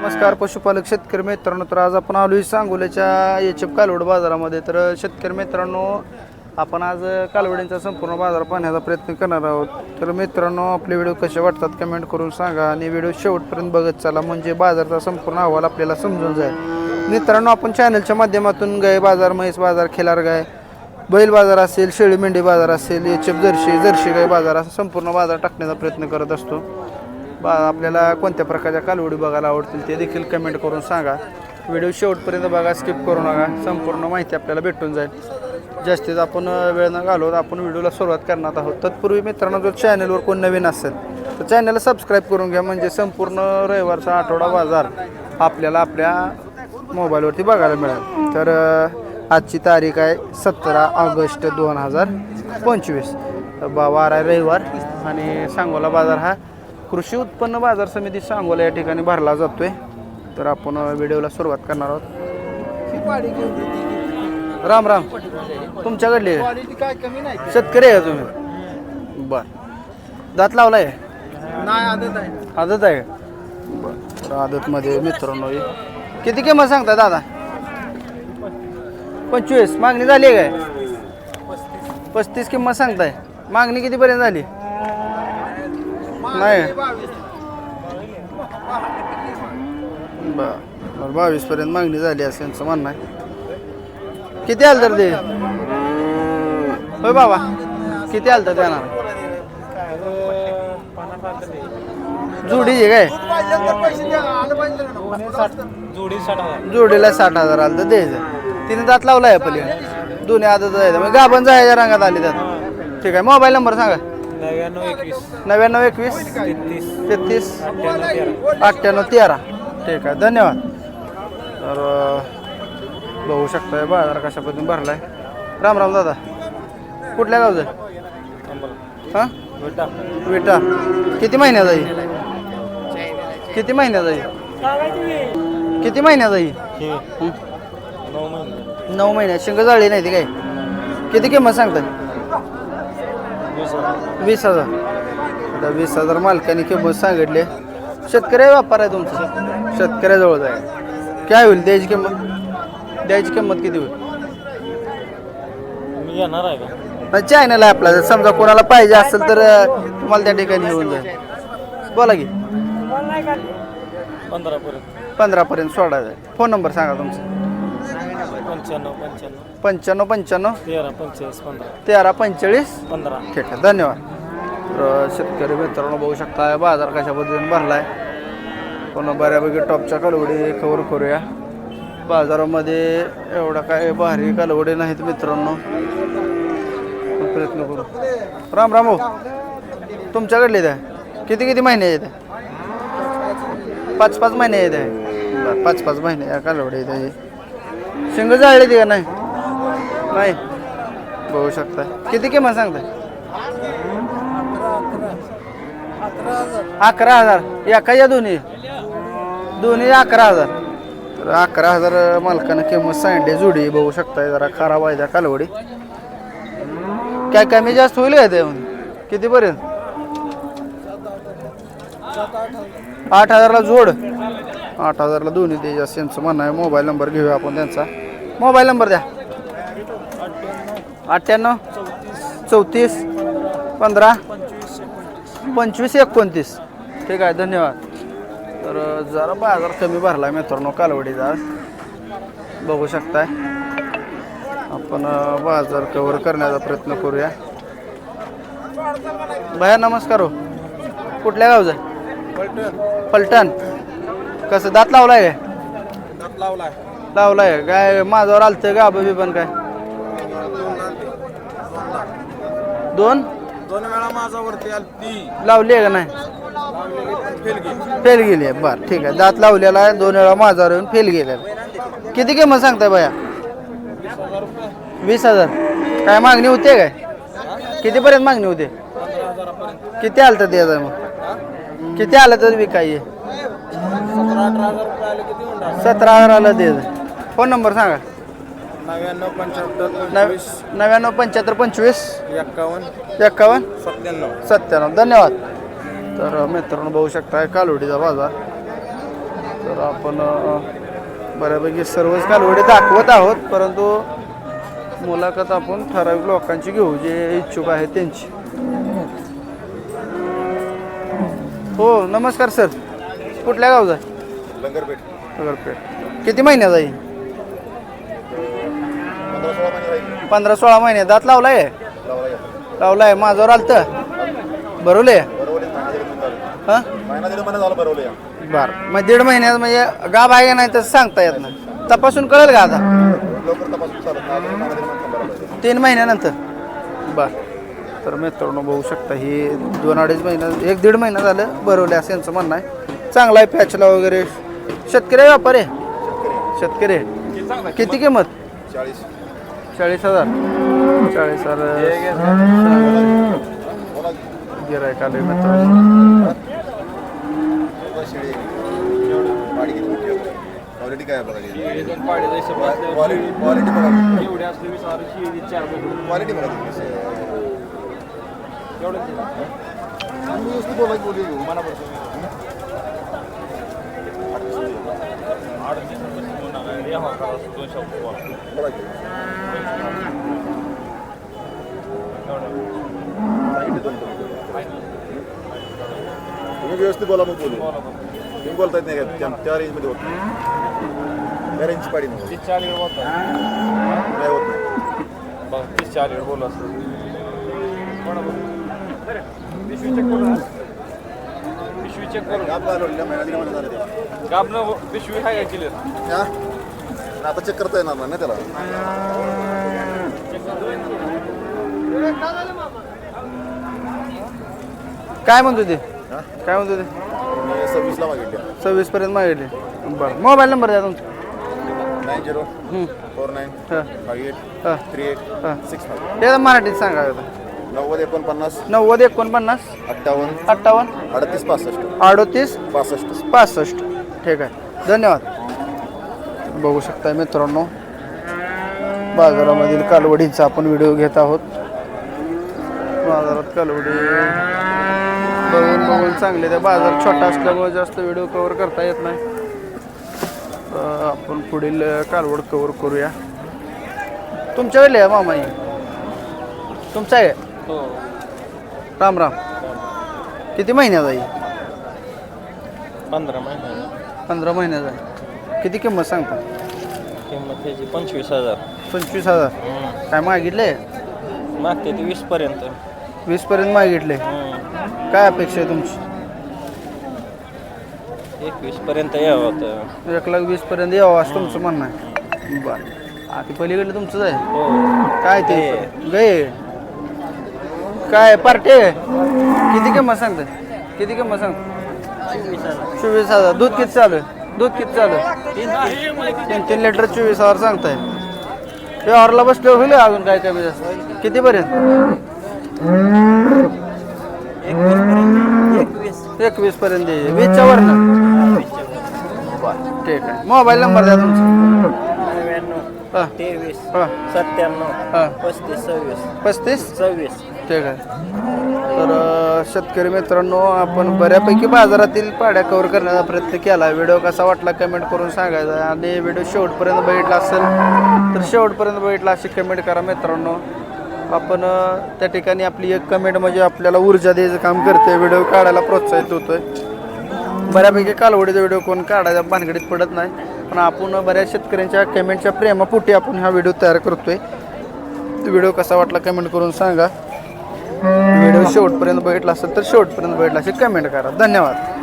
नमस्कार पशुपालक शेतकरी मित्रांनो तर आज आपण आलोय सांगोल्याच्या एचएफ कालवड बाजारामध्ये. तर शेतकरी मित्रांनो आपण आज कालवडींचा संपूर्ण बाजार पाहण्याचा प्रयत्न करणार आहोत. तर मित्रांनो आपले व्हिडिओ कसे वाटतात कमेंट करून सांगा आणि व्हिडिओ शेवटपर्यंत बघत चला म्हणजे बाजाराचा संपूर्ण अहवाल आपल्याला समजून जाईल. मित्रांनो आपण चॅनलच्या माध्यमातून गाय बाजार म्हैस बाजार खेलार गाय बैल बाजार असेल शेळी मेंढी बाजार असेल एचएफ जर्शी जर्शी गाय बाजार असा संपूर्ण बाजार टाकण्याचा प्रयत्न करत असतो. बा आपल्याला कोणत्या प्रकारच्या कालवडी बघायला आवडतील ते देखील कमेंट करून सांगा. व्हिडिओ शेवटपर्यंत बघा स्किप करू नका. संपूर्ण माहिती आपल्याला भेटून जाईल. जास्तीत आपण वेळ न घालवत आपण व्हिडिओला सुरुवात करणार आहोत. तत्पूर्वी मित्रांनो जर चॅनलवर कोण नवीन असेल तर चॅनलला सबस्क्राईब करून घ्या. म्हणजे संपूर्ण रविवारचा आठवडा बाजार आपल्याला आपल्या मोबाईलवरती बघायला मिळेल. तर आजची तारीख आहे सतरा ऑगस्ट दोन हजार पंचवीस. बा वार आहे रविवार आणि सांगोला बाजार हा कृषी उत्पन्न बाजार समिती सांगोला या ठिकाणी भरला जातोय. तर आपण व्हिडिओला सुरुवात करणार आहोत. राम राम. तुमच्याकडले? शेतकरी आहे का तुम्ही? बर. दात लावलाय? नाही आदत आहे. आदत आहे का? बर. आदतमध्ये मित्रांनो. किती किंमत सांगता दादा? पंचवीस. मागणी झाली आहे काय? पस्तीस किंमत सांगताय. मागणी कितीपर्यंत झाली? नाही. बर बावीस पर्यंत मागणी झाली असं यांचं म्हणणं आहे. किती आलं तर ते? होय बाबा किती आलं तर त्यांना जुडी आहे काय? साठ हजार जोडीला साठ हजार आलं तर द्यायचं. तिने दात आहे पहिले दोन्ही आदत जायचं मग गाभण जायच्या रंगात आली त्यात. ठीक आहे मोबाईल नंबर सांगा. नव्याण्णव एकवीस. नव्याण्णव एकवीस? तेहतीस. तेहतीस. अठ्ठ्याण्णव तेरा. ठीक आहे धन्यवाद. तर बघू शकताय बाजार कशा पद्धतीने भरलाय. राम राम दादा. कुठल्या गावचं? हां? बेटा विटा. किती महिन्याचा आहे? किती महिन्याचा आहे? किती महिन्याचा आहे? नऊ महिने. नऊ महिन्यात शिंग जाळली नाही ती काय? किती किंमत सांगताय? वीस हजार. आता वीस हजार मालकाने किंमत सांगितली. शेतकरी व्यापार आहे तुमचा. शेतकऱ्याजवळ आहे. काय होईल? द्यायची किंमत? द्यायची किंमत किती होईल? मी येणार आहे का? चॅनल आहे आपला. समजा कोणाला पाहिजे असेल तर तुम्हाला त्या ठिकाणी येऊन जाईल. बोला की. पंधरा पर्यंत पंधरापर्यंत सोडा. जाईल फोन नंबर सांगा तुमचा. पंच्याण्णव पंच्याण्णव. पंच्याण्णव पंच्याण्णव. तेरा पंचेचाळीस पंधरा. तेरा पंचेचाळीस? पंधरा. ठीक आहे धन्यवाद. तर शेतकरी मित्रांनो बघू शकता बाजार कशा पद्धतीने भरलाय. पुन्हा बऱ्यापैकी टॉपच्या कालवडी कवर करूया. बाजारामध्ये एवढा काय भारी कालवडी नाहीत मित्रांनो. पण प्रयत्न करू. राम राम भाऊ. तुमच्याकडले द्या किती किती महिने येत पाच पाच महिने येत आहे बरं पाच पाच महिने या कालवडी येत आहे. शिंग जाळली ती का नाही? नाही. बघू शकता किती किंमत सांगताय? अकरा हजार. एका या दोन्ही. दोन्ही अकरा हजार. तर अकरा हजार मालकानं किंमत सांगितली. जोडी बघू शकताय जरा खराब आहे त्या कालवडी. काय कमी जास्त होईल का त्यामध्ये कितीपर्यंत? आठ हजारला जोड. आठ हजारला दोन्ही द्यायचे असं यांचं म्हणणं आहे. मोबाईल नंबर घेऊया आपण त्यांचा. मोबाईल नंबर द्या. अठ्ठ्याण्णव चौतीस पंधरा पंचवीस एकोणतीस. ठीक आहे धन्यवाद. तर जरा बाजार कमी भरला मित्रांनो कालवडीचा. आज बघू शकताय. आपण बाजार कवर करण्याचा प्रयत्न करूया. भया नमस्कार हो. कुठल्या गावचं? पलटण कसं दात लावलाय काय? लावलाय. लावलाय. काय माझ्यावर आलतं का बी पण काय? दोन? दोन वेळा माझा वरती आली ती लावली आहे का नाही? फेल गेली. फेल गेली आहे. बरं ठीक आहे. दात लावलेला आहे. दोन वेळा माझ्यावर येऊन फेल गेलेला किती किंमत सांगताय बाया? वीस हजार. काय मागणी होते काय? कितीपर्यंत मागणी होते? किती आलं तर द्यायचं मग? किती आलं तर विकाय अठरा हजार रुपये आले किती होणार सतरा हजाराला द्यायचं फोन नंबर सांगा. नव्याण्णव पंच्याहत्तर नव्याण्णव पंच्याहत्तर पंचवीस. एक्कावन्न. एक्कावन्न. सत्त्याण्णव. सत्त्याण्णव. धन्यवाद. तर मित्रांनो बघू शकता कालोडीचा बाजार. तर आपण बऱ्यापैकी सर्वच कालवडे दाखवत आहोत परंतु मुलाखत आपण ठराविक लोकांची घेऊ जे इच्छुक आहेत त्यांची. हो नमस्कार सर. कुठल्या गावचा लंगरपेठ. नगरपेठ किती महिन्याचा आहे पंधरा सोळा महिने राहील पंधरा सोळा महिने. दात लावलाय? लावला या. लावलाय. माझ्यावर आलतं. बरोले? बरोबर आहे, महिना दीड महिना झाला. हां? महिना दीड महिना झाला बरोबर या. बर. मग दीड महिन्यात म्हणजे गाभ आहे का नाही तसं सांगता येत नाही. तपासून कळेल का आता? लवकर तपासून चालत नाही अजून महिना दीड महिना थांबायला पाहिजे. तीन महिन्यानंतर. बर. तर मित्रांनो बघू शकता ही दोन अडीच महिना एक दीड महिना झालं बरवले असं यांचं म्हणणं आहे. चांगला आहे पॅचला वगैरे शेतकरी आहे व्यापारी? आहे? शेतकरी आहे. किती किंमत? चाळीस. चाळीस हजार. चाळीस हजार गिरायक आले? क्वालिटी काय बघा क्वालिटी क्वालिटी बघा. क्वालिटी बघा नुसती बोलायची बोली घेऊ. बोला की. सांगितलं तुम्ही. तुम्ही व्यवस्थित बोला मग बोलू तुम्ही बोलता येत नाही का त्या- त्या रेंजमध्ये होत नाही त्या रेंजची पाडी नाही होत. नाही होत नाही बोल पिशवी चेक करून गाप घालवलेल्या महिना दीड महिना झाला ते. गाबनं पिशवी आहे का क्लिअर आता चेक करता येणार नाही त्याला? काय म्हणतो ते? हा? काय म्हणतो ते? मी सव्वीसला मागितले. सव्वीस पर्यंत मागितले. बरं. मोबाईल नंबर द्या तुमचा. Nine zero. फोर नाईन हां. फाईव्ह एट हां. थ्री एट हां. Six five. ते मराठीत सांगा आता. नव्वद एकोणपन्नास नव्वद एकोणपन्नास अठ्ठावन्न अठ्ठावन्न अडतीस पासष्ट. अडोतीस पासष्ट. पासष्ट. ठीक आहे. धन्यवाद. बघू शकता मित्रांनो. बाजारामधील कालवडीचा आपण व्हिडिओ घेत आहोत. बाजारात कालवडी बघून बघून चांगले ते बाजार छोटा असल्यामुळे जास्त व्हिडिओ कवर करता येत नाही. आपण पुढील कालवड कवर करूया. तुमच्याकडले आहे मामा तुमचा आहे? हो. राम राम. किती महिन्याचा आहे? पंधरा महिन्याला पंधरा महिन्याचा आहे. किती किंमत सांगता? किंमत त्याची पंचवीस हजार. पंचवीस हजार. काय मागितले? मागते ते वीस पर्यंत. वीस पर्यंत मागितले. काय अपेक्षा आहे तुमची? एकवीस पर्यंत यावं होतं एक लाख वीस पर्यंत यावं असं तुमचं म्हणणं आहे. बरं. आता पलीकडे तुमचंच आहे. हो. काय ते? गे काय पार्टी किती किंमत सांगता? किती किंमत सांगता? चोवीस हजार. चोवीस हजार. दूध किती चालू आहे? दूध किती चालू आहे? तीन तीन लिटर चोवीस हजार सांगताय. व्यवहारला बसले होईल अजून काय कमी जास्त? कितीपर्यंत? एकवीस एकवीस पर्यंत. वीसच्या वरनं? ठीक आहे. मोबाईल नंबर द्या तुमचा. नव्याण्णव हां. तेवीस हां. सत्त्याण्णव हां. पस्तीस सव्वीस. पस्तीस? सव्वीस. ठीक आहे तर शेतकरी मित्रांनो आपण बऱ्यापैकी बाजारातील पाड्या कव्हर करण्याचा प्रयत्न केला. व्हिडिओ कसा वाटला कमेंट करून सांगायचा. आणि व्हिडिओ शेवटपर्यंत बघितला असेल तर शेवटपर्यंत बघितला अशी कमेंट करा मित्रांनो. आपण त्या ठिकाणी आपली एक कमेंट म्हणजे आपल्याला ऊर्जा द्यायचं काम करते व्हिडिओ काढायला प्रोत्साहित होतोय. बऱ्यापैकी कालवडीचा व्हिडिओ कोण काढायचा भानगडीत पडत नाही. पण आपण बऱ्याच शेतकऱ्यांच्या कमेंटच्या प्रेमापोटी आपण हा व्हिडिओ तयार करतोय. व्हिडिओ कसा वाटला कमेंट करून सांगा. व्हिडिओ शेवटपर्यंत बघितला असेल तर शेवटपर्यंत बघितला असेल कमेंट करा धन्यवाद